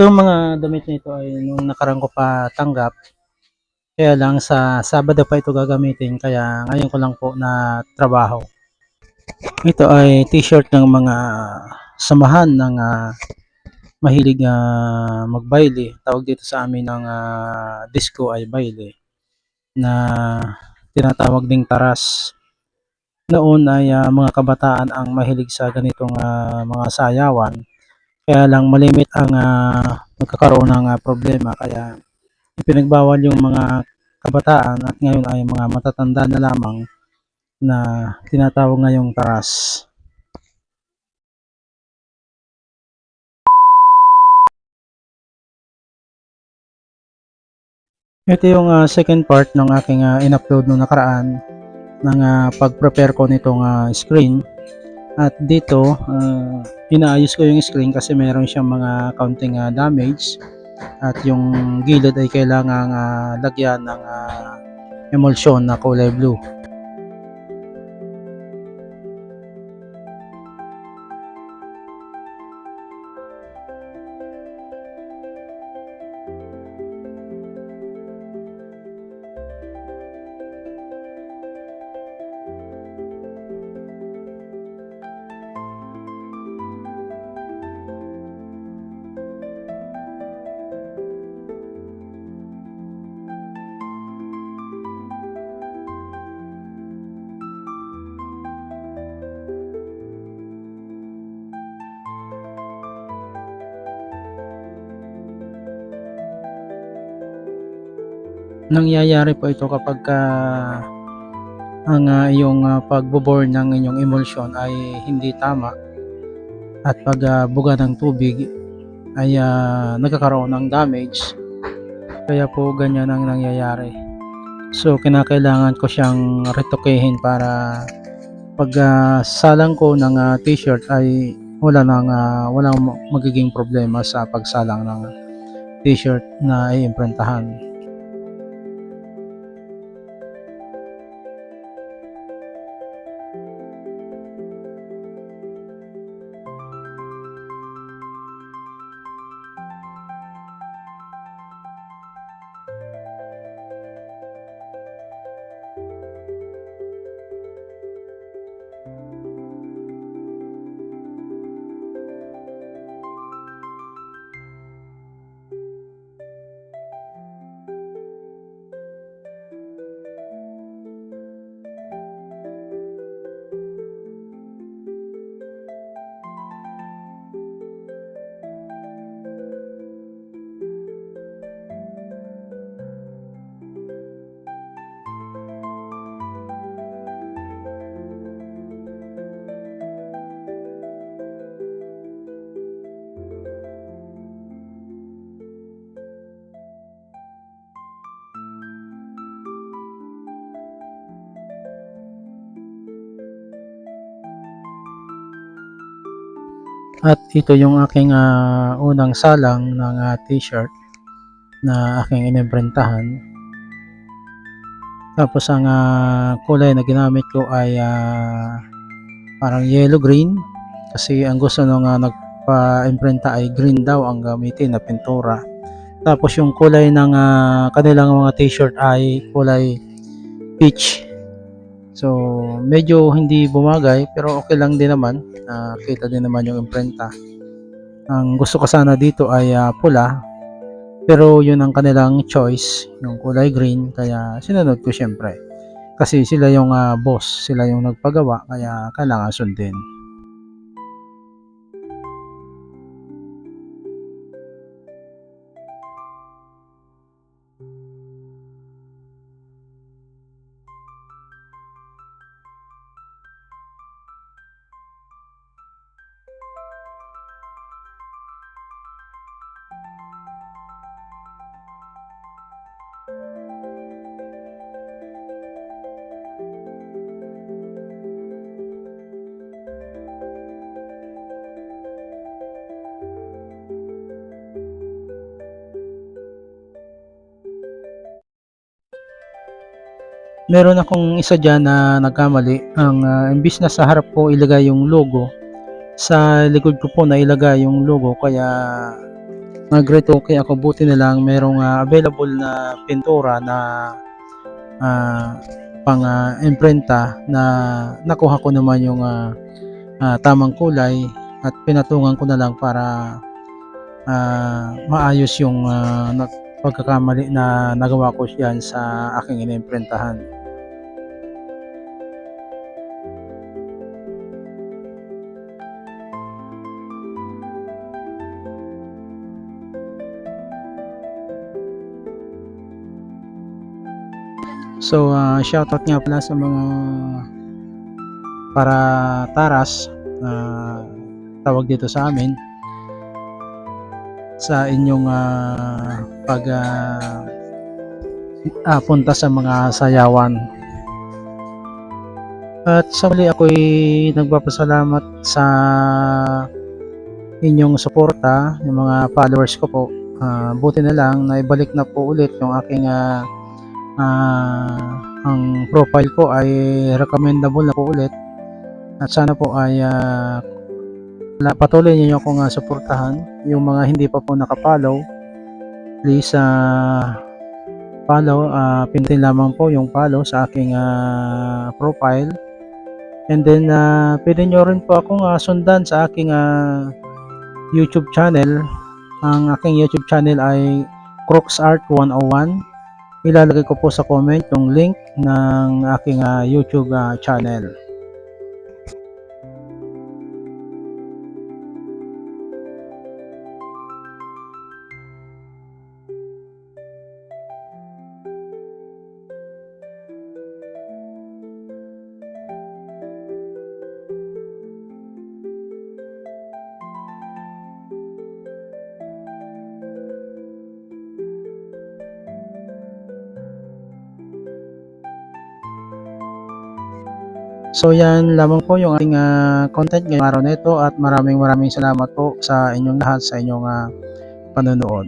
Itong mga damit na ito ay nung nakaraan ko pa tanggap. Kaya lang sa Sabado pa ito gagamitin kaya ngayon ko lang po na trabaho. Ito ay t-shirt ng mga samahan ng ah, mahilig ah, magbaile. Tawag dito sa amin ng ah, disco ay baile na tinatawag ding taras. Noon ay ah, mga kabataan ang mahilig sa ganitong ah, mga sayawan. Kaya lang malimit ang ah, magkakaroon ng ah, problema kaya ipinagbawal yung mga kabataan at ngayon ay mga matatanda na lamang na tinatawag ngayong taras. Ito yung ah, second part ng aking ah, in-upload nung nakaraan ng ah, pag-prepare ko nitong ah, screen. At dito, ah, inaayos ko yung screen kasi meron siyang mga counting ah, damage at yung gilid ay kailangan ah, lagyan ng ah, emulsion na kulay blue. Nangyayari po ito kapag ka ang ah, iyong ah, pagbo-bore ng inyong emulsion ay hindi tama at pag ah, buga ng tubig ay ah, nagkakaroon ng damage kaya po ganyan ang nangyayari so kinakailangan ko siyang retokehin para pag ah, salang ko ng ah, t-shirt ay wala nang ah, walang magiging problema sa pagsalang ng t-shirt na iimprintahan. At ito yung aking ah, unang salang ng ah, t-shirt na aking inimprentahan. Tapos ang ah, kulay na ginamit ko ay ah, parang yellow green kasi ang gusto nung uh, nagpa-imprenta ay green daw ang gamitin na pintura. Tapos yung kulay ng ah, kanilang mga t-shirt ay kulay peach. So medyo hindi bumagay pero okay lang din naman. Ah, kita din naman yung imprenta. Ang gusto ko sana dito ay ah, pula pero yun ang kanilang choice, yung kulay green kaya sinunod ko syempre. Kasi sila yung ah, boss, sila yung nagpagawa kaya kailangan sundin. Meron akong isa diyan na nagkamali. Ang ah, imbis na sa harap ko ilagay yung logo, sa likod ko po nailagay yung logo kaya nag-retoke ako buti na lang merong ah, available na pintura na ah, pang ah, imprenta na nakuha ko naman yung ah, ah, tamang kulay at pinatungan ko na lang para ah, maayos yung na- pagkakamali na nagawa ko yan sa aking inimprentahan. So, ah, shoutout nga pala sa mga para taras na tawag dito sa amin sa inyong ah, pag ah, ah, punta sa mga sayawan. At sa muli ako'y nagpapasalamat sa inyong suporta, yung mga followers ko po. Ah, buti na lang na ibalik na po ulit yung aking ah, ah, ang profile ko ay recommendable na po ulit. At sana po ay la- patuloy niyo akong uh, suportahan. Yung mga hindi pa po nakapollow please ah, follow ah, pindutin lamang po yung follow sa aking ah, profile. And then ah, pwede nyo rin po akong ah, sundan sa aking ah, YouTube channel. Ang aking YouTube channel ay Crooks Art 101 ilalagay ko po sa comment yung link ng aking ah, YouTube ah, channel. So yan lamang po yung ating ah, content ngayong araw na ito at maraming maraming salamat po sa inyong lahat sa inyong ah, panonood.